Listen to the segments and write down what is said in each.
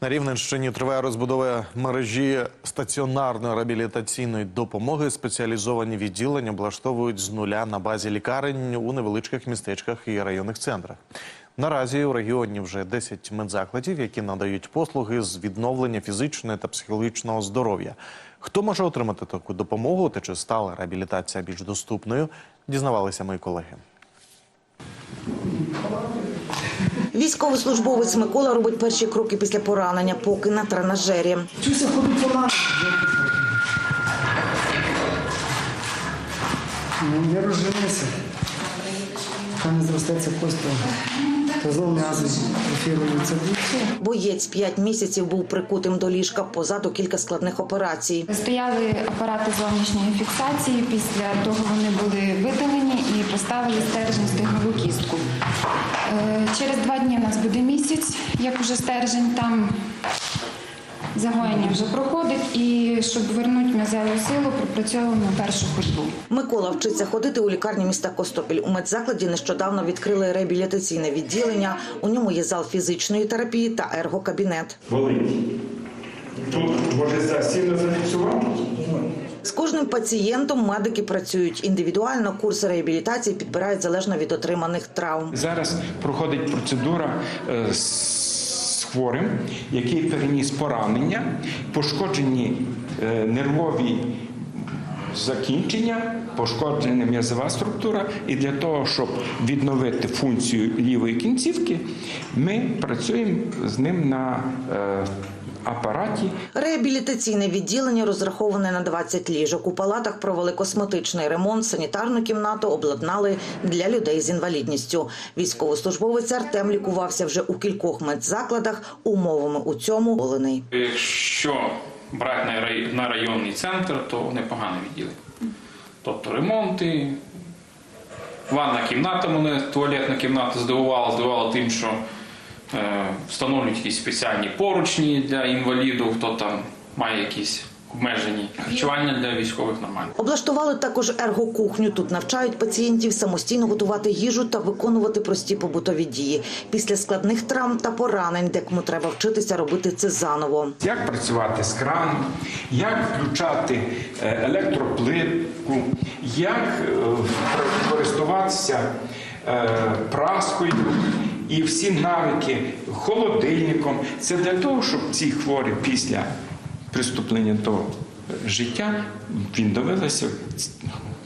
На Рівненщині триває розбудова мережі стаціонарної реабілітаційної допомоги. Спеціалізовані відділення облаштовують з нуля на базі лікарень у невеличких містечках і районних центрах. Наразі у регіоні вже 10 медзакладів, які надають послуги з відновлення фізичного та психологічного здоров'я. Хто може отримати таку допомогу та чи стала реабілітація більш доступною, дізнавалися мої колеги. Військовослужбовець Микола робить перші кроки після поранення, поки на тренажері. Чуся ходить вона. не розженися. Там не зростеться кость, ефіруються. І все. Боєць п'ять місяців був прикутим до ліжка, позаду кілька складних операцій. Стояли апарати зовнішньої фіксації. Після того вони були видалені і поставили стержень стегнову кістку. Е, Через два дні у нас буде місяць, як уже стержень там загоєння вже проходить. І щоб вернути м'язеву силу, пропрацьовуємо першу ходьбу. Микола вчиться ходити у лікарні міста Костопіль. У медзакладі нещодавно відкрили реабілітаційне відділення. У ньому є зал фізичної терапії та ергокабінет. болить. Тут може за- сильно зафіксувати. З кожним пацієнтом медики працюють індивідуально. Курси реабілітації підбирають залежно від отриманих травм. Зараз проходить процедура е, з хворим, який переніс поранення, пошкоджені е, нервові закінчення, пошкоджена м'язова структура. І для того, щоб відновити функцію лівої кінцівки, ми працюємо з ним на е, апараті Реабілітаційне відділення розраховане на 20 ліжок. У палатах провели косметичний ремонт, санітарну кімнату обладнали для людей з інвалідністю. Військовослужбовець Артем лікувався вже у кількох медзакладах. Умовами у цьому волений. Якщо брати на рай- на районний центр, то непогане відділення. Тобто ремонти, ванна кімната мене, туалетна кімната здивувала, здивувала тим, що встановлюють якісь спеціальні поручні для інвалідів, хто там має якісь обмежені. Харчування для військових нормально. Облаштували також ергокухню. Тут навчають пацієнтів самостійно готувати їжу та виконувати прості побутові дії. Після складних травм та поранень, декому треба вчитися робити це заново. як працювати з краном, як включати е, електроплитку, як е, користуватися е, праскою і всі навики холодильником. Це для того, щоб ці хворі після приступлення до життя відновилися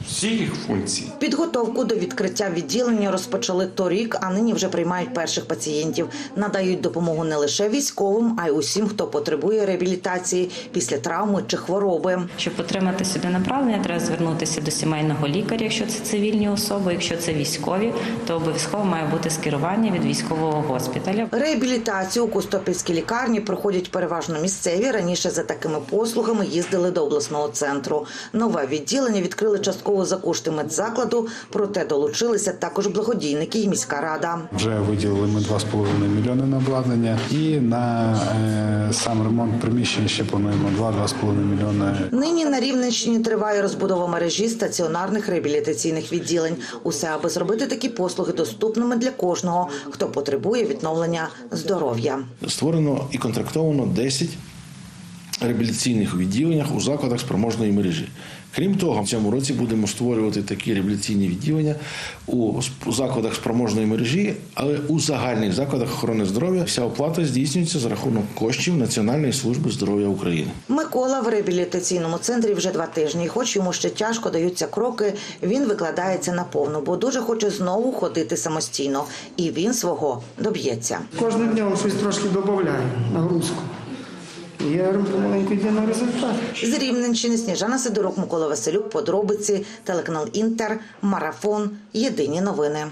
всі їх функції. Підготовку до відкриття відділення розпочали торік, а нині вже приймають перших пацієнтів. Надають допомогу не лише військовим, а й усім, хто потребує реабілітації після травми чи хвороби. Щоб отримати сюди направлення, треба звернутися до сімейного лікаря, якщо це цивільні особи. Якщо це військові, то обов'язково має бути скерування від військового госпіталя. Реабілітацію у Костопільській лікарні проходять переважно місцеві. Раніше за такими послугами їздили до обласного центру. Нове відділення відкрили частково за кошти медзакладу, проте долучилися також благодійники і міська рада. Вже виділили ми 2,5 мільйони на обладнання і на е, сам ремонт приміщень ще плануємо 2-2,5 мільйони. Нині на Рівненщині триває розбудова мережі стаціонарних реабілітаційних відділень. Усе аби зробити такі послуги доступними для кожного, хто потребує відновлення здоров'я. створено і контрактовано 10 реабілітаційних відділень у закладах спроможної мережі. Крім того, в цьому році будемо створювати такі реабілітаційні відділення у закладах спроможної мережі, але у загальних закладах охорони здоров'я вся оплата здійснюється за рахунок коштів Національної служби здоров'я України. Микола в реабілітаційному центрі вже два тижні. Хоч йому ще тяжко даються кроки, він викладається наповну, бо дуже хоче знову ходити самостійно, і він свого доб'ється. Кожним днем щось трошки додаю нагрузку. Я помаленьку йде на результат. З Рівненщини Сніжана Сидорук, Микола Василюк, подробиці, телеканал Інтер, Марафон. Єдині новини.